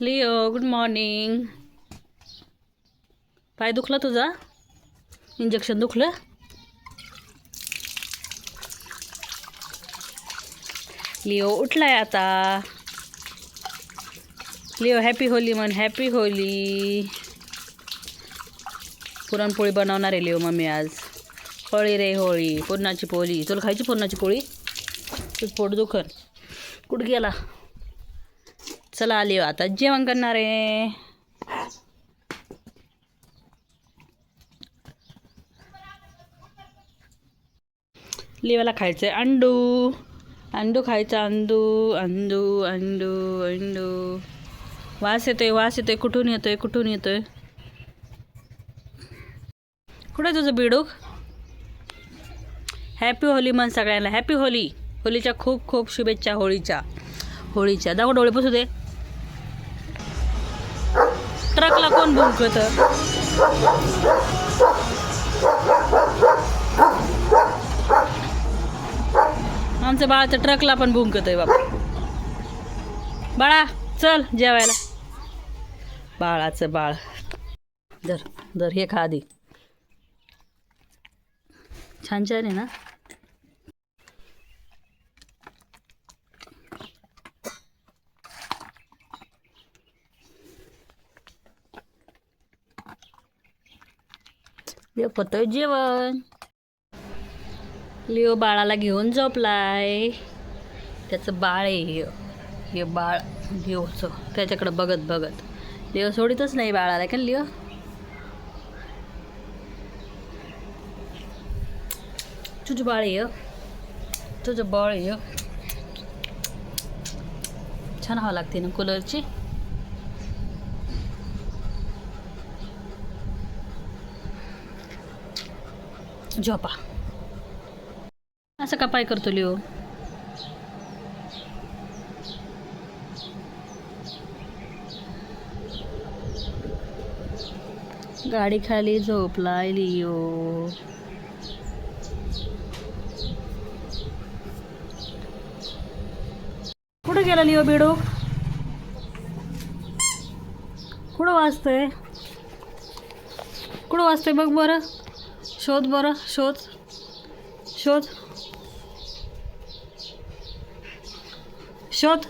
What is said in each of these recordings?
Leo good morning पाय दुखला तुझा? Injection दुखलं? Leo उठलाय आता. लिओ हॅपी होली म्हण हॅपी होली. पुरणपोळी बनवणार आहे लिओ मम्मी आज. होळी रे होळी पुरणाची पोळी. तुला खायची पुरणाची पोळी? पोट दुखन. कुठं गेला? चला आली आता. जेवण करणार आहे. लिवाला खायचं आहे अंडू. अंडू खायचं अंडू अंडू अंडू अंडू. वास येतोय वास येतोय कुठून येतोय कुठून येतोय? कुठं आहे तुझं बिडूक? हॅपी होली म्हण सगळ्यांना. हॅपी होली होलीच्या खूप खूप शुभेच्छा होळीच्या. होळीच्या. दाखव डोळे पुसू दे. ट्रकला कोण भुंकत ट्रकला पण भुंकत आहे बाबा. बाळा चल जेवायला. बाळाचं बाळ. जर धर हे खा आधी. छान छान आहे ना? लिओ जेवण लिओ बाळाला घेऊन झोपलाय त्याचं बाळ आहे हे बाळ लिओचं त्याच्याकडं बघत बघत लिओ सोडितच नाही बाळाला का लिओ तुझं बाळ आहे तुझं बाळ ये छान हवा लागते ना कूलरची झोपा. असं का पाय करतो लिओ? गाडी खाली झोपलाय लिओ. कुठं गेला लिओ बिडू कुठं वाजतंय कुठं वाजतंय बघ बरं. शोध बरं शोध. शोध. शोध.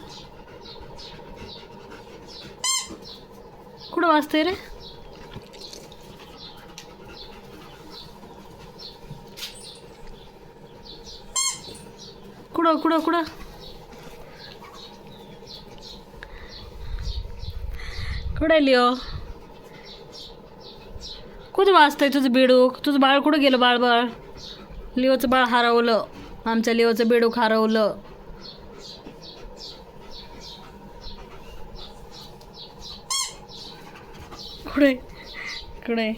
कुठं वाचते रे? कुठं कुठं कुठं? कुठे लिओ? कुठं वाजतंय तुझं बेडूक? तुझं बाळ कुठं गेलं बाळ बाळ लिओचं बाळ हरवलं. आमच्या लिओचं बेडूक हरवलं. कुठे? कुठे?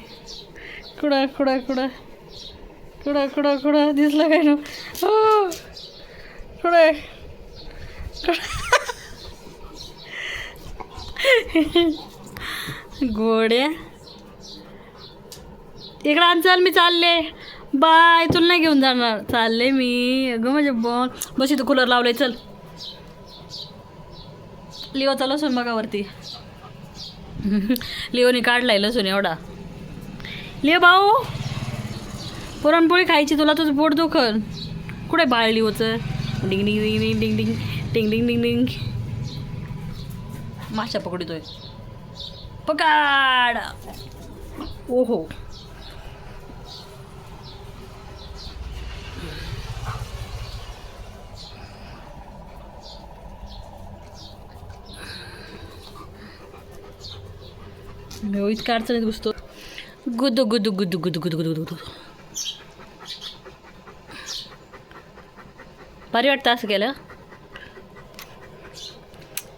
कुडा कुडा कुडा कुडा कुडा कुडा दिसलं काय ना? हो. कुठे? गोड्या? इकडं आण चल मी चालले. बाय तुला नाही घेऊन जाणार. चालले मी. अगं म्हणजे बॉल बस इथं कूलर लावलंय चल. लिओ लसूण बघा वरती लिओनी काढलाय लसूण एवढा. लिओ भाऊ. पुरणपोळी खायची तुला तुझं पोट दुखल. कुठे बाळ लिओचं? डिंग डिंग डिंग डिंग डिंग डिंग डिंग डिंग डिंग माशा पकडतोय. पकाड. ओहो. मी इतका अडचणीत घुसतो. गुद गुदु गुदु गुद गुद गुदु गुदू. भारी वाटतं असं केलं.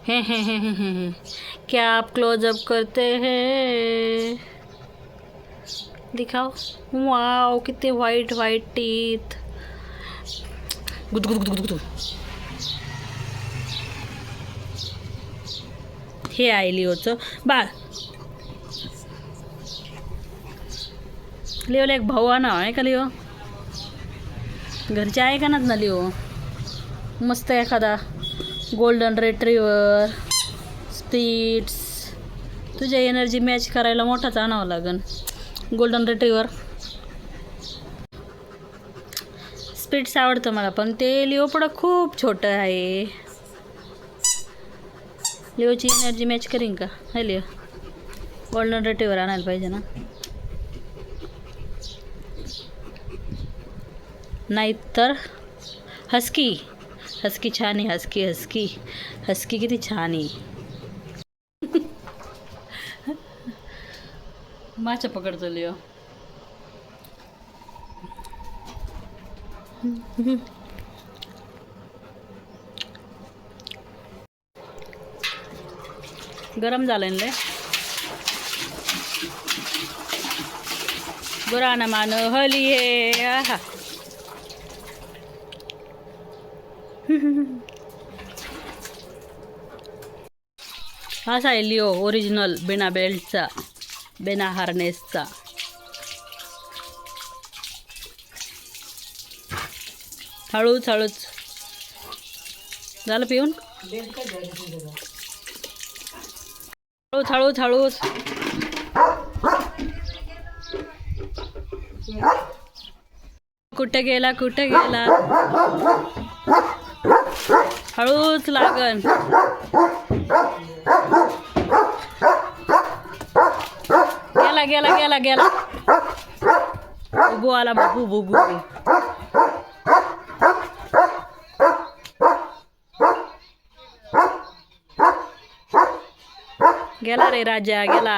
हे हे हे हे हे हे. क्या आप क्लोजअप करते हैं? दिखाओ. वाओ किती व्हाईट व्हाईट टीथ गुद गुद गुद गुद गुद. हे आहे लिओचं बाळ लिओला एक भाऊ आणा आहे का लिओ? घरचे आहे का ना लिओ? मस्त एखादा गोल्डन रेट्रीवर स्पीट्स तुझ्या एनर्जी मॅच करायला मोठाच आणावं लागन. गोल्डन रेट्रीवर स्पीट्स आवडतं मला पण ते लिओपडं खूप छोटं आहे. लिओची एनर्जी मॅच करीन का? हे लिओ. गोल्डन रेट्रीवर आणायला पाहिजे ना. नाहीतर हस्की. हस्की छान आहे हस्की हस्की. हस्की किती छान आहे. माच्या पकडतो लिओ. गरम झालं ना लय? गुराना मान हली हे आहा. असा आहे लिओ ओरिजिनल बिना बेल्टचा बिना हार्नेसचा. हळूच हळूच. झालं पिऊन? हळूच हळूच हळूच. कुठे गेला कुठे गेला? हळूच लागन गेला गेला गेला गेला बुबू आला बुबू बुबू गेला रे राजा गेला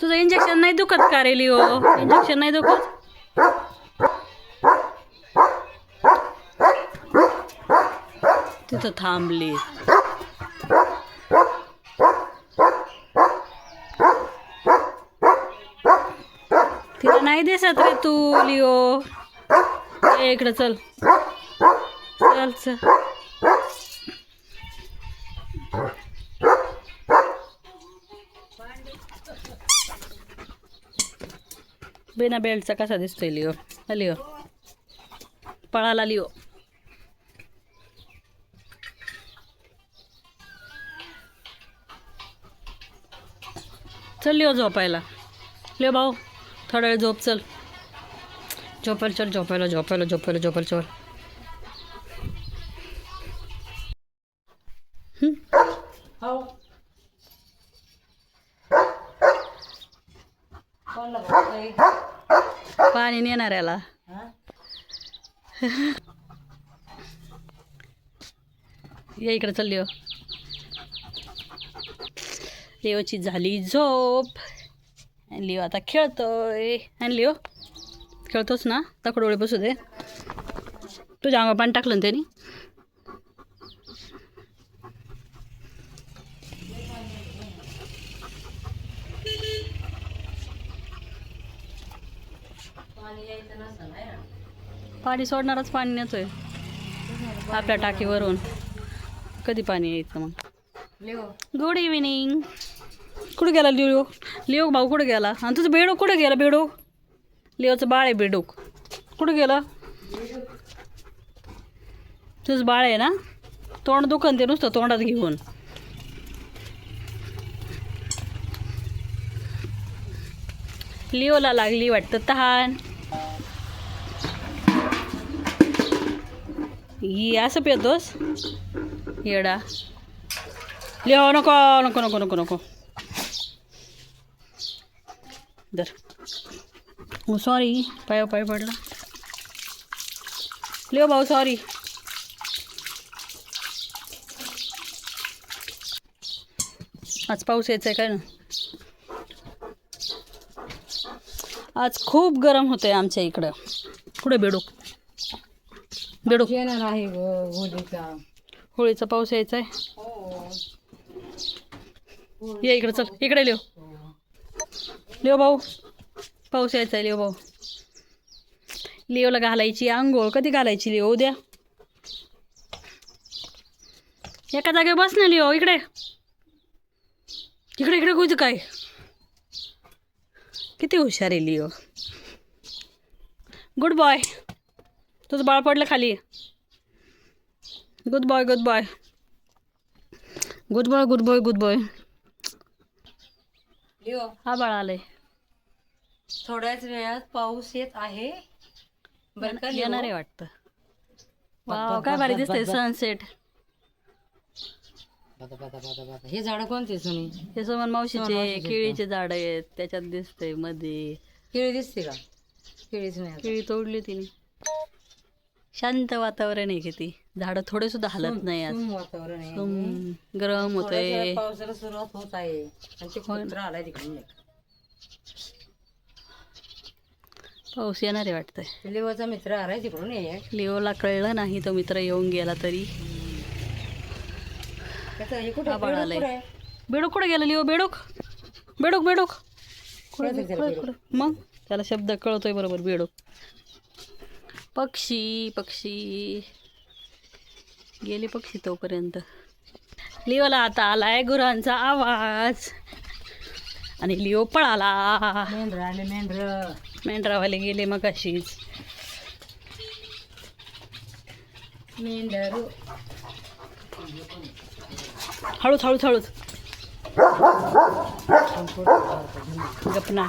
तुझं इंजेक्शन नाही दुखत का रे लिओ? इंजेक्शन नाही दुखत? तिथं थांबली. तिला नाही दिसत रे तू लिओ. इकडे चल. चल चल. बिना बेल्टचा कसा दिसतोय लिओ? लिओ. पळाला लिओ. चल लिओ झोपायला. लिओ भाऊ थोडा वेळ झोप चल. झोपायला चल झोपायला झोपायला झोपायला झोपायला चल. पाणी येणार याला. या इकडे चल लिओ लिओची झाली झोप. आणि लिओ आता खेळतोय. आणि लिओ खेळतोस ना? तकडोळे बसू दे. तुझ्या अंगा पाणी टाकलं ना त्यांनी? पाणी सोडणारच पाणी नेतोय. आपल्या टाकीवरून. कधी पाणी यायचं मग? गुड इव्हिनिंग कुठे गेला लिओ लिओ भाऊ कुठे गेला? आणि तुझं बेडूक कुठे गेला बेडूक? लिओचं बाळ आहे बेडूक. कुठे गेलं? तुझं बाळ आहे ना? तोंड दुखन ते नुसतं तोंडात घेऊन. लिओला लागली वाटतं तहान. ही असं पेतोस येडा. लिओ नको नको नको नको नको. दर हो सॉरी पाय पाय पडला. लिओ भाऊ सॉरी आज पाऊस यायचा आहे काय ना? आज खूप गरम होतं आहे आमच्या इकडं. कुठे बेडूक? बेडूक येणार आहे ग होलीचा. होळीचा पाऊस यायचा आहे ये इकडे चल इकडे लिओ लिओ भाऊ पाऊस यायचा आहे लिओ भाऊ. लिओला घालायची आंघोळ कधी घालायची लिओ उद्या. एका जागेवर बस ना लिओ इकडे. इकडे इकडे कुठं काय? किती हुशार आहे लिओ गुड बॉय तुझं बाळ पडलं खाली. Good boy good boy good boy good boy good boy हा बाळ आलंय. थोड्याच वेळात पाऊस येत आहे. बरं का लिओ? येणार आहे वाटतं वाव काय भारी दिसतंय सनसेट. हे झाड कोणते सुनी हे सोमन मावशीचे केळीचे झाड आहेत. त्याच्यात दिसतंयमध्ये केळी दिसते का? केळीच नाही. केळी तोडली तिने. शांत वातावरण आहे किती झाडं थोडे सुद्धा हलत नाही आज. सुम वातावरण आहे. सुम, गरम होतंय. पावसाला सुरुवात होत आहे. आणि ते कुत्रा आलाय तिकडून पाऊस येणार आहे वाटतंय. लिओचा मित्र आलाय तिकडून लिओला कळलं नाही तो मित्र येऊन गेला तरी. त्याचं हे कुठं आभाळ बेडूक आलंय. कुठं आहे? बेडूक कुठे गेला लिओ? बेडूक? बेडूक कुठे बेडूक. मग? त्याला शब्द कळतोय बरोबर बेडूक. पक्षी पक्षी. गेले पक्षी तोपर्यंत. लिओला आता आलाय गुरांचा आवाज. आणि लिओ पळाला. मेंढर आले मेंढर. मेंढरावाले गेले मग अशीच मेंढर. हळूच हळूच हळूच. गपना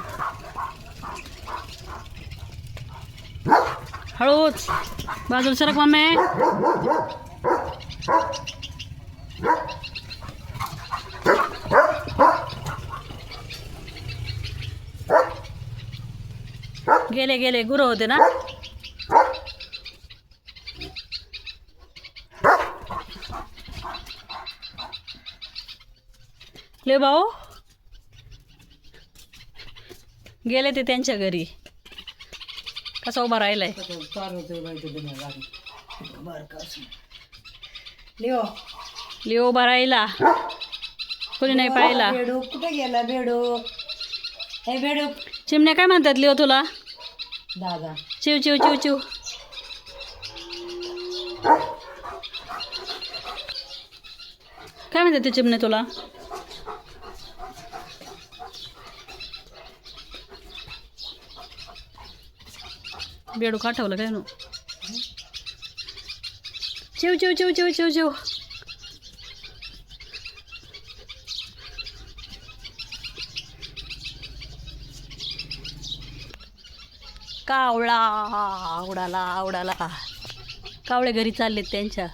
हळूच. बाजूला सरक मम्मे गेले गेले. गुरु होते ना? ले भाऊ. गेले ते त्यांच्या घरी. कसा उभा राहिलाय. लिओ. लिओ उभा राहिला. कोणी नाही पाहिला. बेडूक कुठे गेला बेडूक? हे बेडूक. चिमण्या काय म्हणतात लिओ तुला? दादा. चिव चिव चिव चिव. काय म्हणतात ते चिमणे तुला? बेडूक आठवलं काय नो? चिव चिव चिव चिव चिव जेव. कावळा आवडाला आवडाला. कावळे घरी चाललेत त्यांच्या.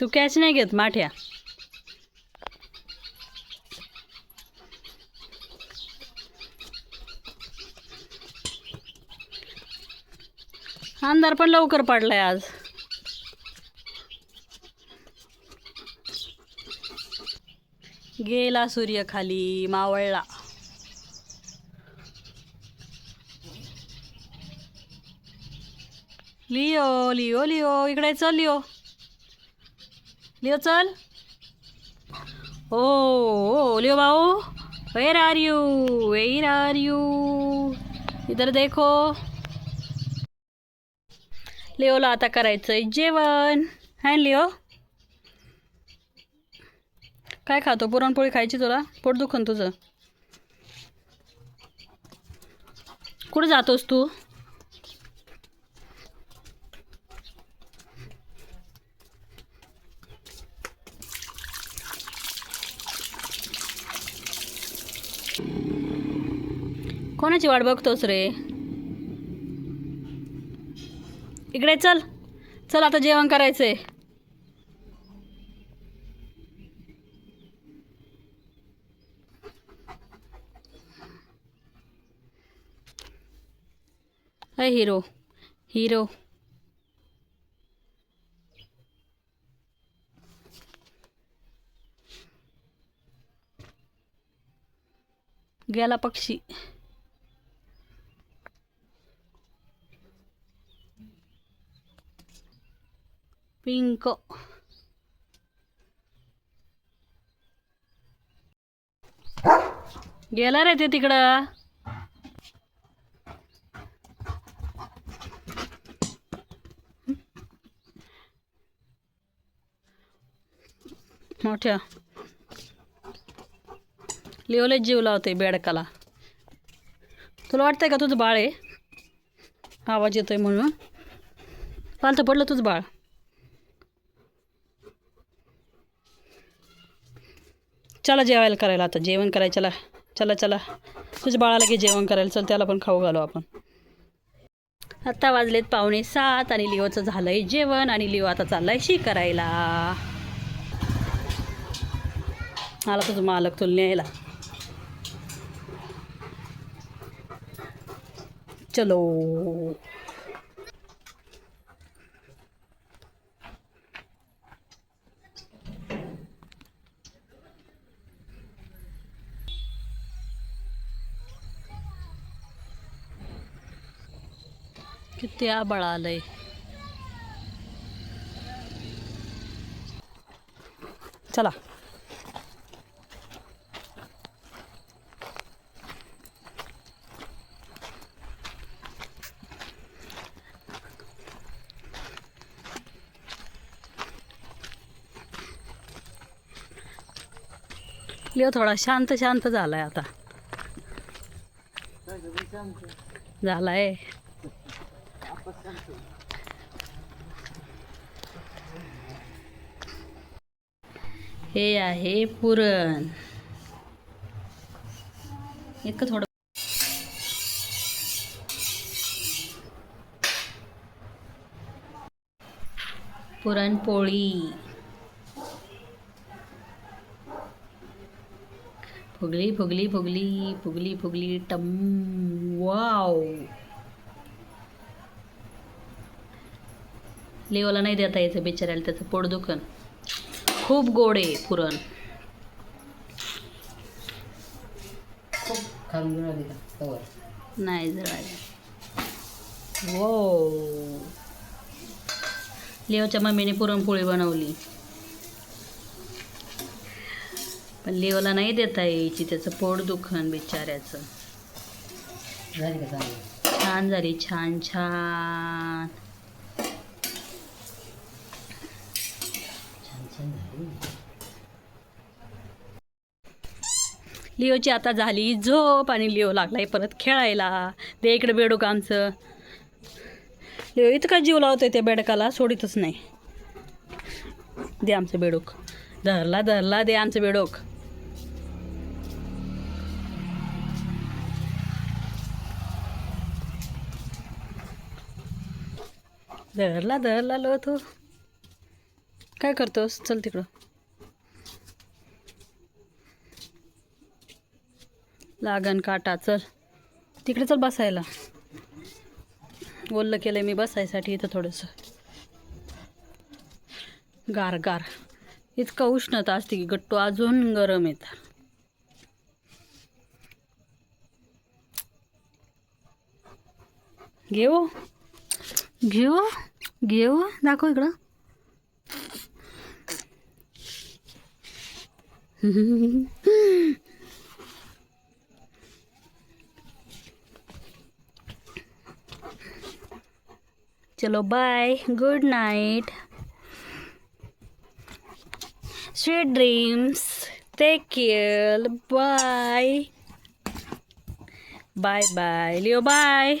तू कॅच नाही घेत माठ्या अंधार पण लवकर पडलाय आज. गेला सूर्य खाली मावळला. लिओ लिओ लिओ इकडे चल लिओ. लिओ चल. ओ ओ लिओ भाऊ. Where are you where are you इधर देखो. लिओला आता करायचंय जेवण. है लिओ? काय खातो? पुरणपोळी खायची तुला? पोट दुखन तुझं. कुठं जातोस तू? कोणाची वाट बघतोस रे? इकडे चल. चल आता जेवण करायचंय. अय हिरो. हिरो. गेला पक्षी. पिंक गेला रे ते तिकडं मोठ्या. लिओलाच जीव लावते बेडकाला. तुला वाटतंय का तुझं बाळ आहे? आवाज येतोय म्हणून. पालतं पडलं तुझं बाळ. चला जेवायला करायला आता. जेवण करायला चला. चला चला. तुझ्या बाळाला की जेवण करायला. चल त्याला पण खाऊ घालू आपण. आत्ता वाजलेत पावणे सात आणि लिओचं झालंय जेवण आणि लिओ आता चाललाय शी करायला. आला तुझं मालक तुला न्यायला. चलो. किती आबाळ आलंय. चला. लिओ थोडा शांत शांत झालाय आता. झालाय. हे आहे पुरण. इतकं थोडं पुरणपोळी फुगली फुगली फुगली फुगली फुगली टम. वाव. लेवाला नाही देता यायचं बिचाऱ्याला त्याचं पोट दुखन. खूप गोड आहे पुरण. नाही जळाले वो लेवच्या मम्मीने पुरणपोळी बनवली. पण लेवला नाही देता यायची त्याचं पोट दुखन बिचाऱ्याचं. छान झाली छान छान छान छान झाली लिओची आता झाली झोप आणि लिओ लागलाय परत खेळायला. ते इकडे बेडूक आमचं. लिओ इतका जीव लावतोय त्या बेडकाला? सोडितच नाही. दे आमचं बेडूक. धरला धरला दे आमचं बेडूक. धरला धरला लो तू. काय करतोस? चल तिकडं. लागन काटा चल. तिकडे चल बसायला. बोललं केलं मी बसायसाठी इथं थोडंसं. गार गार. इतकं उष्णता असते की गट्टू अजून गरम येतात. घेऊ? घेऊ? घेऊ? दाखव इकडं. चलो bye good night sweet dreams take care bye bye bye Leo bye